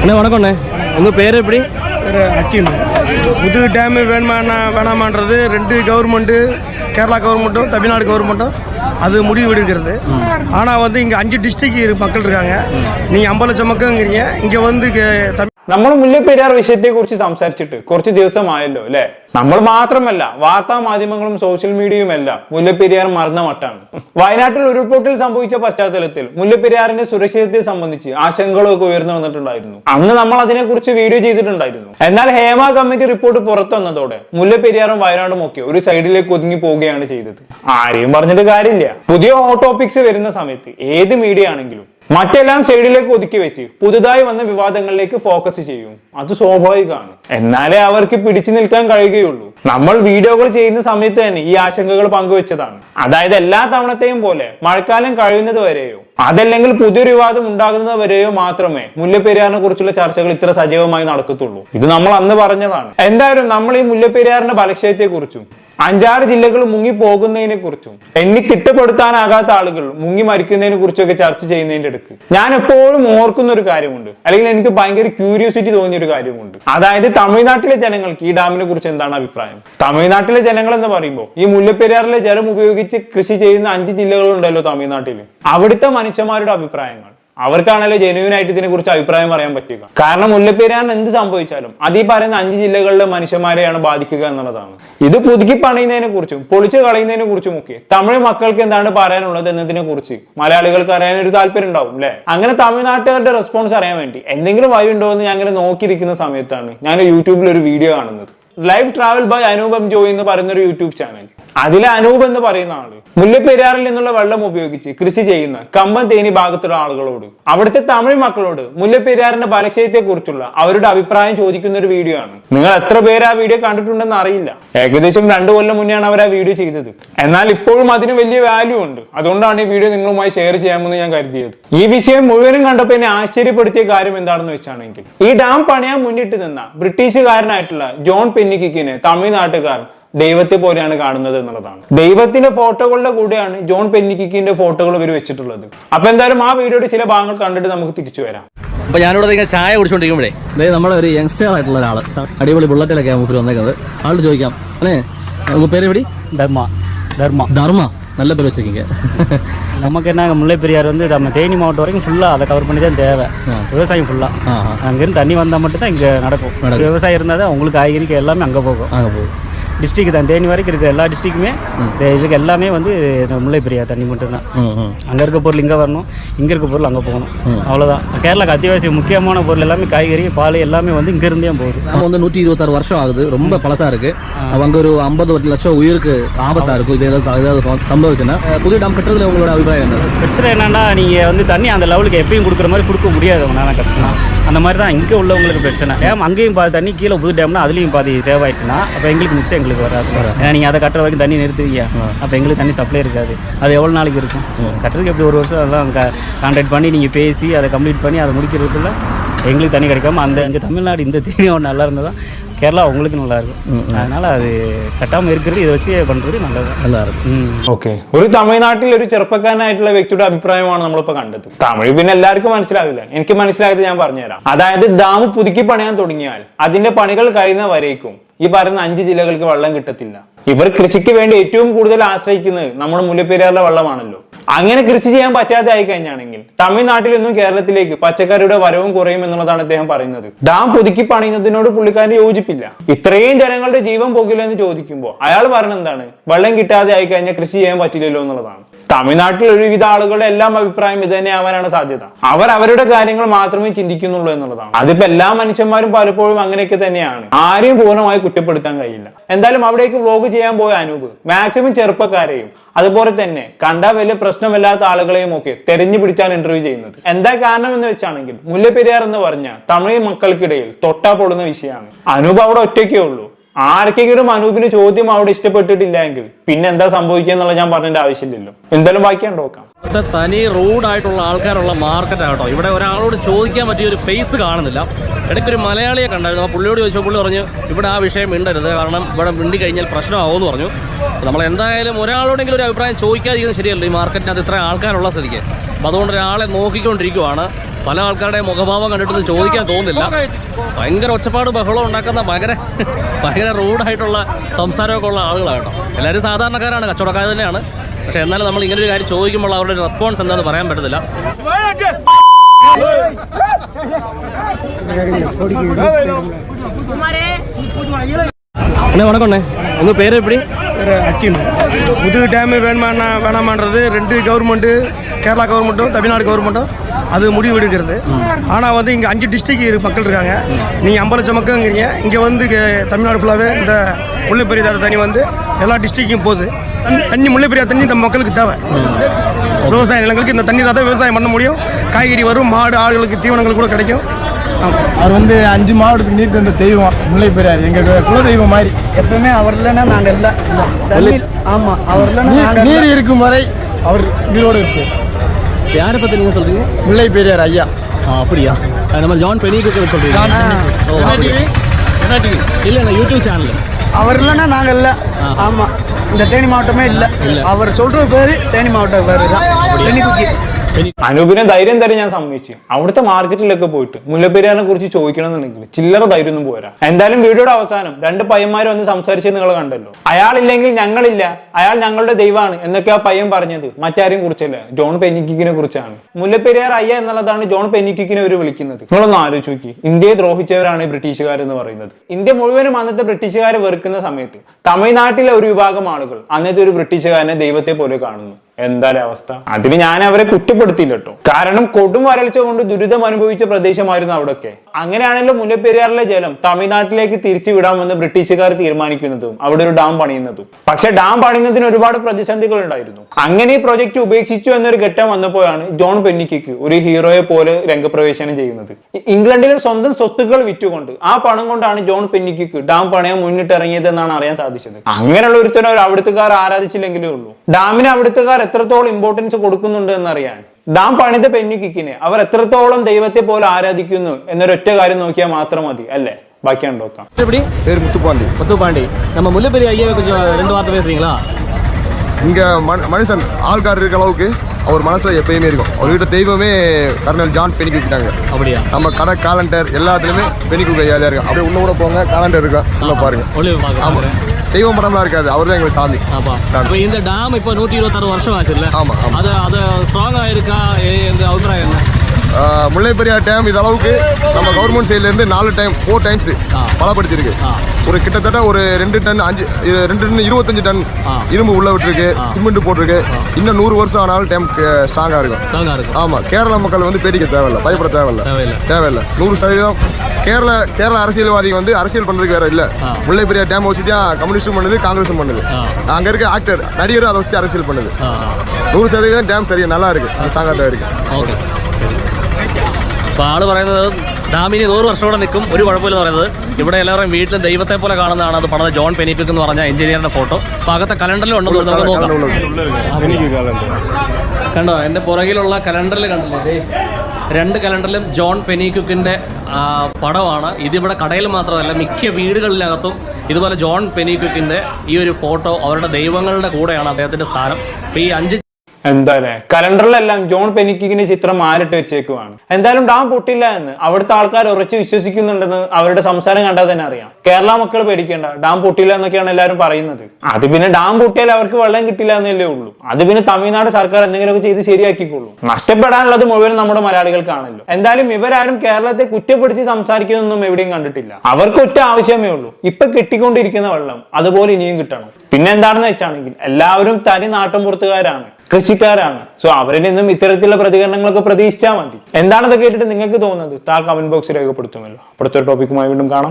அண்ணே வணக்கம் அண்ணே. உங்கள் பேர் எப்படி? ஒரு அக்கிண்டு புது டேமு வேணுமானா வேணாமான்றது ரெண்டு கவர்மெண்ட்டு கேரளா கவர்மெண்ட்டும் தமிழ்நாடு கவர்மெண்ட்டும் அது முடிவு எடுக்கிறது. ஆனால் வந்து இங்கே அஞ்சு டிஸ்ட்ரிக்ட் மக்கள் இருக்காங்க. நீங்கள் ஐம்பது லட்சம் மக்கள்ங்கிறீங்க. இங்கே வந்து தமிழ் നമ്മൾ മുല്ലപ്പെരിയാർ വിഷയത്തെ കുറിച്ച് സംസാരിച്ചിട്ട് കുറച്ച് ദിവസമായല്ലോ അല്ലെ? നമ്മൾ മാത്രമല്ല വാർത്താ മാധ്യമങ്ങളും സോഷ്യൽ മീഡിയയും എല്ലാം മുല്ലപ്പെരിയാർ മറന്ന മട്ടാണ്. വയനാട്ടിൽ ഉരുൾപൊട്ടൽ സംഭവിച്ച പശ്ചാത്തലത്തിൽ മുല്ലപ്പെരിയാറിന്റെ സുരക്ഷിതത്തെ സംബന്ധിച്ച് ആശങ്കകളൊക്കെ ഉയർന്നു വന്നിട്ടുണ്ടായിരുന്നു. അന്ന് നമ്മൾ അതിനെക്കുറിച്ച് വീഡിയോ ചെയ്തിട്ടുണ്ടായിരുന്നു. എന്നാൽ ഹേമ കമ്മിറ്റി റിപ്പോർട്ട് പുറത്തു വന്നതോടെ മുല്ലപ്പെരിയാറും വയനാടും ഒക്കെ ഒരു സൈഡിലേക്ക് ഒതുങ്ങി പോവുകയാണ് ചെയ്തത്. ആരെയും പറഞ്ഞിട്ട് കാര്യമില്ല. പുതിയ ഹോട്ട് ടോപ്പിക്സ് വരുന്ന സമയത്ത് ഏത് മീഡിയ ആണെങ്കിലും മറ്റെല്ലാം സൈഡിലേക്ക് ഒതുക്കി വെച്ച് പുതുതായി വന്ന വിവാദങ്ങളിലേക്ക് ഫോക്കസ് ചെയ്യും. അത് സ്വാഭാവികമാണ്. എന്നാലേ അവർക്ക് പിടിച്ചു നിൽക്കാൻ കഴിയുകയുള്ളൂ. നമ്മൾ വീഡിയോകൾ ചെയ്യുന്ന സമയത്ത് തന്നെ ഈ ആശങ്കകൾ പങ്കുവെച്ചതാണ്. അതായത് എല്ലാ തവണത്തെയും പോലെ മഴക്കാലം കഴിയുന്നത് വരെയോ അതല്ലെങ്കിൽ പുതിയൊരു വിവാദം ഉണ്ടാകുന്നത് വരെയോ മാത്രമേ മുല്ലപ്പെരിയാറിനെ കുറിച്ചുള്ള ചർച്ചകൾ ഇത്ര സജീവമായി നടക്കത്തുള്ളൂ. ഇത് നമ്മൾ അന്ന് പറഞ്ഞതാണ്. എന്തായാലും നമ്മൾ ഈ മുല്ലപ്പെരിയാറിന്റെ ബലക്ഷയത്തെ കുറിച്ചും അഞ്ചാറ് ജില്ലകൾ മുങ്ങി പോകുന്നതിനെ കുറിച്ചും എണ്ണി തിട്ടപ്പെടുത്താനാകാത്ത ആളുകൾ മുങ്ങി മരിക്കുന്നതിനെ കുറിച്ചൊക്കെ ചർച്ച ചെയ്യുന്നതിന്റെ അടുക്ക് ഞാൻ എപ്പോഴും ഓർക്കുന്ന ഒരു കാര്യമുണ്ട്. അല്ലെങ്കിൽ എനിക്ക് ഭയങ്കര ക്യൂരിയോസിറ്റി തോന്നിയ ഒരു കാര്യമുണ്ട്. അതായത് തമിഴ്നാട്ടിലെ ജനങ്ങൾക്ക് ഈ ഡാമിനെ കുറിച്ച് എന്താണ് അഭിപ്രായം? തമിഴ്നാട്ടിലെ ജനങ്ങൾ എന്ന് പറയുമ്പോൾ ഈ മുല്ലപ്പെരിയാറിലെ ജലം ഉപയോഗിച്ച് കൃഷി ചെയ്യുന്ന അഞ്ച് ജില്ലകളുണ്ടല്ലോ തമിഴ്നാട്ടിൽ അവിടുത്തെ മനുഷ്യന്മാരുടെ അഭിപ്രായങ്ങൾ. അവർക്കാണല്ലോ ജെനുവിൻ ആയിട്ട് ഇതിനെ കുറിച്ച് അഭിപ്രായം പറയാൻ പറ്റുക കാരണം മുല്ലപ്പെരിയാറിന് എന്ത് സംഭവിച്ചാലും അത് പറയുന്ന അഞ്ച് ജില്ലകളിലെ മനുഷ്യന്മാരെയാണ് ബാധിക്കുക എന്നുള്ളതാണ്. ഇത് പുതുക്കി പണിയുന്നതിനെ കുറിച്ചും പൊളിച്ചു കളയുന്നതിനെ കുറിച്ചും ഒക്കെ തമിഴ് മക്കൾക്ക് എന്താണ് പറയാനുള്ളത് എന്നതിനെ കുറിച്ച് മലയാളികൾക്ക് അറിയാൻ ഒരു താല്പര്യം ഉണ്ടാവും അല്ലെ അങ്ങനെ തമിഴ്നാട്ടുകാരുടെ റെസ്പോൺസ് അറിയാൻ വേണ്ടി എന്തെങ്കിലും വഴി ഉണ്ടോ എന്ന് ഞാൻ അങ്ങനെ നോക്കിയിരിക്കുന്ന സമയത്താണ് ഞാൻ യൂട്യൂബിൽ ഒരു വീഡിയോ കാണുന്നത്. Life travel by Anoopam Joy എന്ന് പറയുന്ന ഒരു യൂട്യൂബ് ചാനൽ അതിലെ അനൂപ് എന്ന് പറയുന്ന ആൾ മുല്ലപ്പെരിയാറിൽ നിന്നുള്ള വെള്ളം ഉപയോഗിച്ച് കൃഷി ചെയ്യുന്ന കമ്പം തേനി ഭാഗത്തുള്ള ആളുകളോട് അവിടുത്തെ തമിഴ് മക്കളോട് മുല്ലപ്പെരിയാറിന്റെ ബലക്ഷയത്തെ കുറിച്ചുള്ള അവരുടെ അഭിപ്രായം ചോദിക്കുന്ന ഒരു വീഡിയോ ആണ്. നിങ്ങൾ എത്ര പേര് ആ വീഡിയോ കണ്ടിട്ടുണ്ടെന്ന് അറിയില്ല. ഏകദേശം രണ്ടു കൊല്ലം മുന്നെയാണ് അവർ ആ വീഡിയോ ചെയ്തത്. എന്നാൽ ഇപ്പോഴും അതിന് വലിയ വാല്യൂ ഉണ്ട്. അതുകൊണ്ടാണ് ഈ വീഡിയോ നിങ്ങളുമായി ഷെയർ ചെയ്യാമെന്ന് ഞാൻ കരുതിയത്. ഈ വിഷയം മുഴുവനും കണ്ടപ്പോൾ എന്നെ ആശ്ചര്യപ്പെടുത്തിയ കാര്യം എന്താണെന്ന് വെച്ചാണെങ്കിൽ ഈ ഡാം പണിയാൻ മുന്നിട്ട് നിന്ന ബ്രിട്ടീഷുകാരനായിട്ടുള്ള ജോൺ പെന്നിക്കിക്കിനെ തമിഴ്നാട്ടുകാർ ദൈവത്തെ പോലെയാണ് കാണുന്നത് എന്നുള്ളതാണ്. ദൈവത്തിന്റെ ഫോട്ടോകളുടെ കൂടെയാണ് ജോൺ പെന്നിക്കിക്കിന്റെ ഫോട്ടോകൾ ഇവർ വെച്ചിട്ടുള്ളത്. അപ്പൊ എന്തായാലും ആ വീഡിയോയുടെ ചില ഭാഗങ്ങൾ കണ്ടിട്ട് നമുക്ക് തിരിച്ചു വരാം. അപ്പൊ ഞാനിവിടെ ഇങ്ങനെ ചായ കുടിച്ചോണ്ടിരിക്കുമ്പോഴേ നമ്മളെ ഒരു യങ്സ്റ്റർ ആയിട്ടുള്ള ഒരാൾ അടിപൊളി ബുള്ളറ്റിലൊക്കെ മൂപ്പര് വന്നേക്കുന്നത്. ആളോട് ചോദിക്കാം അല്ലേ? പേര് എവിടെ? ധർമ്മ. ധർമ്മ. ധർമ്മ. நல்ல பேர் வச்சிருக்கீங்க. நமக்கு என்ன முல்லை பெரியார் வந்து நம்ம தேனி மாவட்டம் வரைக்கும் ஃபுல்லாக அதை கவர் பண்ணி தான் தேவை. விவசாயம் ஃபுல்லாக அங்கேருந்து தண்ணி வந்தால் மட்டும்தான் இங்கே நடக்கும். விவசாயம் இருந்தால் தான் உங்களுக்கு காய்கறிக்கு எல்லாமே அங்கே போகும். அங்கே போகுது டிஸ்ட்ரிக்ட் தான். தேனி வரைக்கும் இருக்கிற எல்லா டிஸ்ட்ரிக்குமே இதுக்கு எல்லாமே வந்து முல்லை பெரியார் தண்ணி மட்டும்தான். அங்கே இருக்க பொருள் இங்கே வரணும் இங்கே இருக்க பொருள் அங்கே போகணும். அவ்வளோதான் கேரளாக்கு அத்தியாவசிய முக்கியமான பொருள் எல்லாமே காய்கறி பால் எல்லாமே வந்து இங்கே இருந்தே போகுது. நம்ம வந்து நூற்றி இருபத்தாறு வருஷம் ஆகுது. ரொம்ப பழசா இருக்கு. அங்க ஒரு ஐம்பது லட்சம் உயிருக்கு ஆபத்தா இருக்கும். இது ஏதாவது ஏதாவது சம்பவிச்சுன்னா. புதிய டாம் கட்டுறதுல உங்களோட அபிப்பிராயம் என்ன? பிரச்சனை என்னன்னா நீங்கள் வந்து தண்ணி அந்த லெவலுக்கு எப்பயும் கொடுக்குற மாதிரி கொடுக்க முடியாது அவங்க நான் கட்டணும் அந்த மாதிரி தான் இங்கே உள்ளவங்களுக்கு பிரச்சனை. டேம் அங்கேயும் பாதி தண்ணி கீழே புது டேம்னா அதுலேயும் பாதி சேவ் ஆயிடுச்சுன்னா அப்போ எங்களுக்கு மிச்சம் எங்களுக்கு வராது. ஏன்னா நீங்கள் அதை கட்டுற வரைக்கும் தண்ணி நிறுத்துவீங்க. அப்போ எங்களுக்கு தண்ணி சப்ளை இருக்காது. அது எவ்வளோ நாளைக்கு இருக்கும்? கட்டுறதுக்கு எப்படி ஒரு வருஷம் அதெல்லாம் கான்டாக்ட் பண்ணி நீங்கள் பேசி அதை கம்ப்ளீட் பண்ணி அதை முடிக்கிறதுக்குள்ள எங்களுக்கு தண்ணி கிடைக்காம அந்த இங்கே தமிழ்நாடு இந்த தேனி ஒன்று நல்லா இருந்தால் தான் கேரளா உங்களுக்கு நல்லா இருக்கும் அதனால் அது கட்டாமல் இருக்கிறது இதை வச்சு பண்ணுறது நல்லது நல்லா இருக்கு ம் ഓക്കെ ഒരു തമിഴ്നാട്ടിൽ ഒരു ചെറുപ്പക്കാരനായിട്ടുള്ള വ്യക്തിയുടെ അഭിപ്രായമാണ് നമ്മളിപ്പോ കണ്ടത് തമിഴ് പിന്നെ എല്ലാവർക്കും മനസ്സിലാവില്ല എനിക്ക് മനസ്സിലായത് ഞാൻ പറഞ്ഞുതരാം അതായത് ഡാം പുതുക്കി പണിയാൻ തുടങ്ങിയാൽ അതിന്റെ പണികൾ കഴിയുന്ന വരേക്കും ഈ പറയുന്ന അഞ്ച് ജില്ലകൾക്ക് വെള്ളം കിട്ടത്തില്ല ഇവർ കൃഷിക്ക് വേണ്ടി ഏറ്റവും കൂടുതൽ ആശ്രയിക്കുന്നത് നമ്മുടെ മുല്ലപ്പെരിയാറിലെ വെള്ളമാണല്ലോ. അങ്ങനെ കൃഷി ചെയ്യാൻ പറ്റാതെ ആയി കഴിഞ്ഞാണെങ്കിൽ തമിഴ്നാട്ടിൽ നിന്നും കേരളത്തിലേക്ക് പച്ചക്കറിയുടെ വരവും കുറയും എന്നുള്ളതാണ് അദ്ദേഹം പറയുന്നത്. ഡാം പുതുക്കി പണിയുന്നതിനോട് പുള്ളിക്കാരന് യോജിപ്പില്ല. ഇത്രയും ജനങ്ങളുടെ ജീവൻ പോകില്ല എന്ന് ചോദിക്കുമ്പോൾ അയാൾ പറഞ്ഞ എന്താണ് വെള്ളം കിട്ടാതെ ആയി കഴിഞ്ഞാൽ കൃഷി ചെയ്യാൻ പറ്റില്ലല്ലോ എന്നുള്ളതാണ്. തമിഴ്നാട്ടിൽ ഒരുവിധ ആളുകളുടെ എല്ലാം അഭിപ്രായം ഇത് തന്നെ ആവാനാണ് സാധ്യത. അവർ അവരുടെ കാര്യങ്ങൾ മാത്രമേ ചിന്തിക്കുന്നുള്ളൂ എന്നുള്ളതാണ്. അതിപ്പോ എല്ലാ മനുഷ്യന്മാരും പലപ്പോഴും അങ്ങനെയൊക്കെ തന്നെയാണ്. ആരെയും പൂർണമായി കുറ്റപ്പെടുത്താൻ കഴിയില്ല. എന്തായാലും അവിടേക്ക് വ്ലോഗ് ചെയ്യാൻ പോയ അനൂപ് മാക്സിമം ചെറുപ്പക്കാരെയും അതുപോലെ തന്നെ കണ്ട വലിയ പ്രശ്നമില്ലാത്ത ആളുകളെയും ഒക്കെ തെരഞ്ഞു പിടിച്ചാണ് ഇന്റർവ്യൂ ചെയ്യുന്നത്. എന്താ കാരണം എന്ന് വെച്ചാണെങ്കിൽ മുല്ലപ്പെരിയാർ എന്ന് പറഞ്ഞ തമിഴ് മക്കൾക്കിടയിൽ തൊട്ടാ പൊടുന്ന വിഷയമാണ്. അനൂപ് അവിടെ ഒറ്റയ്ക്കേ ഉള്ളൂ. ആർക്കെങ്കിലും അനൂപിന് ചോദ്യം അവിടെ ഇഷ്ടപ്പെട്ടിട്ടില്ല എങ്കിൽ പിന്നെ എന്താ സംഭവിക്കുക എന്നുള്ള ഞാൻ പറഞ്ഞതിന്റെ ആവശ്യമില്ലല്ലോ. എന്തായാലും ബാക്കി നോക്കാം. ഇവിടുത്തെ തനി റൂഡായിട്ടുള്ള ആൾക്കാരുള്ള മാർക്കറ്റ് ആട്ടോ. ഇവിടെ ഒരാളോട് ചോദിക്കാൻ പറ്റിയ ഒരു ഫേസ് കാണുന്നില്ല. ഇടയ്ക്ക് ഒരു മലയാളിയെ കണ്ടായിരുന്നു. ആ പുള്ളിയോട് ചോദിച്ചപ്പോൾ പുള്ളി പറഞ്ഞു ഇവിടെ ആ വിഷയം മിണ്ടരുത്. കാരണം ഇവിടെ മിണ്ടി കഴിഞ്ഞാൽ പ്രശ്നമാവുമെന്ന് പറഞ്ഞു. നമ്മൾ എന്തായാലും ഒരാളോടെങ്കിലും ഒരു അഭിപ്രായം ചോദിക്കാതിരിക്കുന്നത് ശരിയല്ലോ. ഈ മാർക്കറ്റിനകത്ത് ഇത്ര ആൾക്കാരുള്ള സ്ഥിതിക്ക്. അപ്പോൾ അതുകൊണ്ട് ഒരാളെ നോക്കിക്കൊണ്ടിരിക്കുവാണ്. പല ആൾക്കാരുടെ മുഖഭാവം കണ്ടിട്ടൊന്നും ചോദിക്കാൻ തോന്നുന്നില്ല ഭയങ്കര ഒച്ചപ്പാട് ബഹളം ഉണ്ടാക്കുന്ന ഭയങ്കര ഭയങ്കര റൂഡായിട്ടുള്ള സംസാരമൊക്കെ ഉള്ള ആളുകളാണ് കേട്ടോ എല്ലാവരും സാധാരണക്കാരാണ് കച്ചവടക്കാർ തന്നെയാണ് പക്ഷെ എന്നാലും നമ്മൾ ഇങ്ങനെ ഒരു കാര്യം ചോദിക്കുമ്പോൾ അവരുടെ ഒരു റെസ്പോൺസ് എന്താണെന്ന് പറയാൻ പറ്റത്തില്ല அண்ணே வணக்கம்ண்ணே உங்கள் பேர் எப்படி வேறு அக்கிம் புது டேமு வேணுமானா வேணாமான்றது ரெண்டு கவர்மெண்ட்டு கேரளா கவர்மெண்ட்டும் தமிழ்நாடு கவர்மெண்ட்டும் அது முடிவு எடுக்கிறது. ஆனால் வந்து இங்கே அஞ்சு டிஸ்ட்ரிக்ட் மக்கள் இருக்காங்க. நீங்கள் ஐம்பது லட்சம் மக்கள்ங்கிறீங்க. இங்கே வந்து தமிழ்நாடு ஃபுல்லாகவே இந்த முல்லைப்பெரியாறு தண்ணி வந்து எல்லா டிஸ்ட்ரிக்கும் போகுது. தண்ணி- தண்ணி முல்லைப்பெரியாறு தண்ணி இந்த மக்களுக்கு தேவை. விவசாய நிலங்களுக்கு இந்த தண்ணி தான் விவசாயம் பண்ண முடியும். காய்கறி வரும் மாடு ஆடுகளுக்கு தீவனங்கள் கூட கிடைக்கும். அவர் வந்து அஞ்சு மாவட்டத்துக்கு நீர் தந்த தெய்வம் முல்லை பெரியார் எங்க குல தெய்வம் மாதிரி. எப்பவுமே அவர் இல்லைன்னா நாங்கள் இல்லை. ஆமாம் அவர் இல்லைன்னா நீர் இருக்கும் வரை அவர் உயிரோடு இருக்கு யாரை பற்றி நீங்கள் சொல்கிறீங்க முல்லை பெரியார் ஐயா. ஆ அப்படியா? அது நம்ம ஜான் பெனிக்கு சொல்கிறீங்க இல்லை இல்லை யூடியூப் சேனல் அவர் இல்லைன்னா நாங்கள் இல்லை. ஆமாம் இந்த தேனி மாவட்டமே இல்லை. அவர் சொல்கிற பேர் தேனி மாவட்டம் பேர் தான். தேனி குக்கி അനൂപിനെ ധൈര്യം തരാൻ ഞാൻ സമ്മതിച്ചു. അവിടുത്തെ മാർക്കറ്റിലൊക്കെ പോയിട്ട് മുല്ലപ്പെരിയാറിനെ കുറിച്ച് ചോദിക്കണമെന്നുണ്ടെങ്കിൽ ചില്ലറ ധൈര്യം ഒന്നും പോരാ. എന്തായാലും വീഡിയോയുടെ അവസാനം രണ്ട് പയ്യന്മാർ വന്ന് സംസാരിച്ചത് നിങ്ങൾ കണ്ടല്ലോ. അയാളില്ലെങ്കിൽ ഞങ്ങളില്ല. അയാൾ ഞങ്ങളുടെ ദൈവമാണ് എന്നൊക്കെ ആ പയ്യൻ പറഞ്ഞത്. മറ്റാരെയും കുറിച്ചല്ല. ജോൺ പെനിക്കിക്കിനെ കുറിച്ചാണ്. മുല്ലപ്പെരിയാർ അയ്യ എന്നുള്ളതാണ് ജോൺ പെനിക്കിക്കിനെ അവർ വിളിക്കുന്നത്. നിങ്ങളൊന്ന് ആലോചിച്ച് നോക്കി. ഇന്ത്യയെ ദ്രോഹിച്ചവരാണ് ബ്രിട്ടീഷുകാരെന്ന് പറയുന്നത്. ഇന്ത്യ മുഴുവനും അന്നത്തെ ബ്രിട്ടീഷുകാരെ വെറുക്കുന്ന സമയത്ത് തമിഴ്നാട്ടിലെ ഒരു വിഭാഗം ആളുകൾ അന്നത്തെ ഒരു ബ്രിട്ടീഷുകാരനെ ദൈവത്തെ പോലെ കാണുന്നു. എന്തായാലും അവസ്ഥ? അതിന് ഞാൻ അവരെ കുറ്റപ്പെടുത്തിയില്ല കേട്ടോ. കാരണം കൊടും വരൾച്ച കൊണ്ട് ദുരിതം അനുഭവിച്ച പ്രദേശമായിരുന്നു അവിടെയൊക്കെ അങ്ങനെയാണല്ലോ മുല്ലപ്പെരിയാറിലെ ജലം തമിഴ്നാട്ടിലേക്ക് തിരിച്ചു വിടാമെന്ന് ബ്രിട്ടീഷുകാർ തീരുമാനിക്കുന്നതും അവിടെ ഒരു ഡാം പണിയുന്നതും. പക്ഷെ ഡാം പണിയുന്നതിന് ഒരുപാട് പ്രതിസന്ധികൾ ഉണ്ടായിരുന്നു. അങ്ങനെ ഈ പ്രൊജക്ട് ഉപേക്ഷിച്ചു എന്നൊരു ഘട്ടം വന്നപ്പോഴാണ് ജോൺ പെന്നിക്കിക്ക് ഒരു ഹീറോയെ പോലെ രംഗപ്രവേശനം ചെയ്യുന്നത്. ഇംഗ്ലണ്ടിലെ സ്വന്തം സ്വത്തുക്കൾ വിറ്റുകൊണ്ട് ആ പണം കൊണ്ടാണ് ജോൺ പെന്നിക്കിക്ക് ഡാം പണയം മുന്നിട്ടിറങ്ങിയത് എന്നാണ് അറിയാൻ സാധിച്ചത്. അങ്ങനെയുള്ള ഒരുത്തരം ഒരു അവിടുത്തുകാർ ആരാധിച്ചില്ലെങ്കിലേ ഉള്ളൂ. ഡാമിന് അവിടുത്തുകാർ എത്രത്തോളം ഇമ്പോർട്ടൻസ് കൊടുക്കുന്നുണ്ട് എന്നറിയാൻ ഡാം പണിത പെന്നിക്കിനെ അവർ എത്രത്തോളം ദൈവത്തെ പോലെ ആരാധിക്കുന്നു എന്നൊരൊറ്റ കാര്യം നോക്കിയാൽ മാത്രം മതി അല്ലേ ബാക്കിയാണ് നോക്കാം எப்படி பேர் முத்துப்பாண்டி முத்துப்பாண்டி நம்ம முல்லைப்பெரிய ஐயாவை கொஞ்சம் ரெண்டு வார்த்தை பேசுறீங்களா இங்க மனு- மனுஷன் ஆள்கார் இருக்க அளவுக்கு அவர் மனசுல எப்பயுமே இருக்கும் அவர்கிட்ட தெய்வமே கர்னல் ஜான் பெனிக்கு வச்சுட்டாங்க அப்படியா நம்ம கடை காலண்டர் எல்லாத்துலயுமே பெனிக்கு கையாலே இருக்கும் அப்படியே உள்ள கூட போங்க காலண்டர் இருக்கும் உள்ள பாருங்க ஒளிவு பார்க்கலாம் தெய்வம் படம்லாம் இருக்காது. அவர் தான் எங்களுக்கு சாமி. ஆமா. இப்போ இந்த டேம் இப்போ நூற்றி இருபத்தாறு வருஷம் ஆச்சுல்ல? ஆமா, ஆமா. அது அது ஸ்ட்ராங்கா இருக்கா? எங்க அபிப்பிராயம் என்ன? ஆஹ், முல்லை பெரியார் டேம் இது அளவுக்கு நம்ம கவர்மெண்ட் சைடுல இருந்து நாலு டைம் ஃபோர் டைம்ஸ் பலப்படுத்திருக்கு ஆ. ஒரு கிட்டத்தட்ட ஒரு ரெண்டு டன் அஞ்சு இ- ரெண்டு டன் இருபத்தஞ்சு டன் ஆ. இரும்பு உள்ள விட்டுருக்கு சிமெண்ட் போட்டிருக்கு இன்னும் நூறு வருஷம் ஆனாலும் டேம் ஸ்ட்ராங்கா இருக்கும் ஸ்ட்ராங்கா இருக்கும் ஆமா கேரளா மக்கள் வந்து பேடிக்க தேவையில்ல பயப்பட தேவையில்ல தேவையில்லை. தேவையில்ல நூறு சதவீதம் கேரள கேரள அரசியல்வாதி வந்து அரசியல் பண்றதுக்கு வேற இல்ல முல்லை பெரியார் டேம் வச்சு தான் கம்யூனிஸ்டும் பண்ணுது காங்கிரஸும் பண்ணுது ஆ. அங்க இருக்க ஆக்டர் நடிகரும் அதை வச்சு அரசியல் பண்ணுது ஆ நூறு சதவீதம் டேம் சரியா நல்லா இருக்கு ஸ்ட்ராங்கா தான் இருக்கு ഓക്കെ അപ്പോൾ ആള് പറയുന്നത് ഡാമിന് നൂറ് വർഷം കൂടെ നിൽക്കും. ഒരു കുഴപ്പമില്ലെന്ന് പറയുന്നത്. ഇവിടെ എല്ലാവരും വീട്ടിൽ ദൈവത്തെ പോലെ കാണുന്നതാണ് അത് പണത് ജോൺ പെനിപ്പിക് എന്ന് പറഞ്ഞ എഞ്ചിനീയറിന്റെ ഫോട്ടോ. അപ്പൊ അകത്തെ കലണ്ടറിലും ഉണ്ടെന്ന് നമുക്ക് നോക്കാം. കണ്ടോ? എന്റെ പുറകിലുള്ള കലണ്ടറിൽ കണ്ടില്ലേ. രണ്ട് കലണ്ടറിലും ജോൺ പെനിക്കുക്കിന്റെ പടമാണ്. ഇതിവിടെ കടയിൽ മാത്രമല്ല മിക്ക വീടുകളിലകത്തും ഇതുപോലെ ജോൺ പെനിക്കുക്കിന്റെ ഈ ഒരു ഫോട്ടോ അവരുടെ ദൈവങ്ങളുടെ കൂടെയാണ് അദ്ദേഹത്തിന്റെ സ്ഥാനം. ഈ അഞ്ച് എന്താ അല്ലേ കലണ്ടറിലെല്ലാം ജോൺ പെനിക്കിങ്ങിന്റെ ചിത്രം ആരിട്ട് വെച്ചേക്കുവാണ്. എന്തായാലും ഡാം പൊട്ടില്ല എന്ന് അവിടുത്തെ ആൾക്കാർ ഉറച്ചു വിശ്വസിക്കുന്നുണ്ടെന്ന് അവരുടെ സംസാരം കണ്ടാൽ തന്നെ അറിയാം. കേരള മക്കൾ പേടിക്കേണ്ട ഡാം പൊട്ടില്ല എന്നൊക്കെയാണ് എല്ലാവരും പറയുന്നത്. അത് പിന്നെ ഡാം പൊട്ടിയാൽ അവർക്ക് വെള്ളം കിട്ടില്ല എന്നല്ലേ ഉള്ളൂ. അത് പിന്നെ തമിഴ്നാട് സർക്കാർ എന്തെങ്കിലുമൊക്കെ ചെയ്ത് ശരിയാക്കിക്കൊള്ളൂ നഷ്ടപ്പെടാനുള്ളത് മുഴുവൻ നമ്മുടെ മലയാളികൾക്കാണല്ലോ. എന്തായാലും ഇവരാരും കേരളത്തെ കുറ്റപ്പെടുത്തി സംസാരിക്കുന്നൊന്നും എവിടെയും കണ്ടിട്ടില്ല. അവർക്ക് ഒറ്റ ആവശ്യമേ ഉള്ളൂ. ഇപ്പൊ കിട്ടിക്കൊണ്ടിരിക്കുന്ന വെള്ളം അതുപോലെ ഇനിയും കിട്ടണം. പിന്നെ എന്താണെന്ന് വെച്ചാണെങ്കിൽ എല്ലാവരും തനി നാട്ടുമ്പുറത്തുകാരാണ്. കൃഷിക്കാരാണ്. സോ അവരിൽ നിന്നും ഇത്തരത്തിലുള്ള പ്രതികരണങ്ങളൊക്കെ പ്രതീക്ഷിച്ചാൽ മതി. എന്താണെന്ന് കേട്ടിട്ട് നിങ്ങൾക്ക് തോന്നുന്നത്? താ കമന്റ് ബോക്സിൽ രേഖപ്പെടുത്തുമല്ലോ. അടുത്തൊരു ടോപ്പിക്കുമായി വീണ്ടും കാണാം.